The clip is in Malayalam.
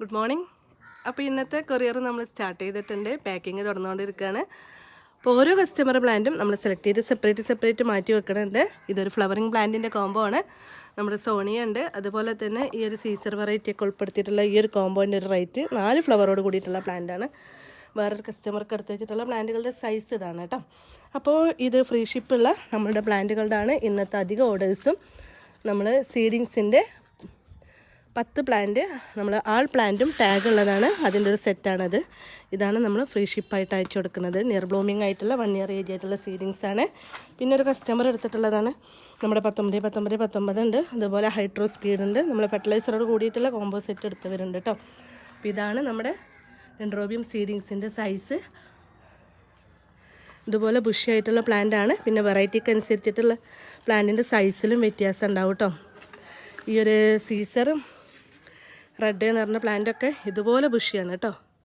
ഗുഡ് മോർണിംഗ് അപ്പോൾ ഇന്നത്തെ കൊറിയർ നമ്മൾ സ്റ്റാർട്ട് ചെയ്തിട്ടുണ്ട്. പാക്കിങ് തുടർന്നുകൊണ്ടിരിക്കുകയാണ്. അപ്പോൾ ഓരോ കസ്റ്റമർ പ്ലാന്റും നമ്മൾ സെലക്ട് ചെയ്ത് സെപ്പറേറ്റ് സെപ്പറേറ്റ് മാറ്റി വെക്കുന്നുണ്ട് ഇതൊരു ഫ്ലവറിങ് പ്ലാന്റിന്റെ കോംബോ ആണ്. നമ്മുടെ സോണിയ ഉണ്ട്. അതുപോലെ തന്നെ ഈ ഒരു സീസർ വെറൈറ്റി ഒക്കെ ഉൾപ്പെടുത്തിയിട്ടുള്ള ഈ ഒരു കോംബോന്റെ ഒരു റേറ്റ് നാല് ഫ്ലവറോട് കൂടിയിട്ടുള്ള പ്ലാന്റാണ് വേറൊരു കസ്റ്റമർക്ക് എടുത്ത് വെച്ചിട്ടുള്ള പ്ലാന്റുകളുടെ സൈസ് ഇതാണ് കേട്ടോ. അപ്പോൾ ഇത് ഫ്രീ ഷിപ്പുള്ള നമ്മളുടെ പ്ലാന്റുകളുടെ ആണ്. ഇന്നത്തെ അധിക ഓർഡേഴ്സും നമ്മൾ സീഡിങ്സിന്റെ പത്ത് പ്ലാന്റ് നമ്മൾ ആൾ പ്ലാന്റും ടാഗ് ഉള്ളതാണ്. അതിന്റെ ഒരു സെറ്റാണത് ഇതാണ് നമ്മൾ ഫ്രീ ഷിപ്പായിട്ട് അയച്ചു കൊടുക്കുന്നത്. നിയർ ബ്ലൂമിംഗ് ആയിട്ടുള്ള വൺ ഇയർ ഏജ് ആയിട്ടുള്ള സീഡിങ്സ് ആണ്. പിന്നെ ഒരു കസ്റ്റമർ എടുത്തിട്ടുള്ളതാണ്. നമ്മുടെ പത്തൊമ്പത് പത്തൊമ്പത് പത്തൊമ്പത് ഉണ്ട്. അതുപോലെ ഹൈഡ്രോ സ്പീഡ് ഉണ്ട്. നമ്മൾ ഫെർട്ടിലൈസറോട് കൂടിയിട്ടുള്ള കോമ്പോ സെറ്റ് എടുത്തവരുണ്ട് കേട്ടോ അപ്പോൾ ഇതാണ് നമ്മുടെ എൻഡ്രോബിയം സീഡിങ്സിന്റെ സൈസ് ഇതുപോലെ ബുഷി ആയിട്ടുള്ള പ്ലാന്റ് ആണ്. പിന്നെ വെറൈറ്റിക്ക് അനുസരിച്ചിട്ടുള്ള പ്ലാന്റിന്റെ സൈസിലും വ്യത്യാസം ഉണ്ടാവും കേട്ടോ ഈ ഒരു സീസറും റെഡ് എന്ന് പറഞ്ഞ പ്ലാന്റ് ഒക്കെ ഇതുപോലെ ബുഷിയാണ് കേട്ടോ.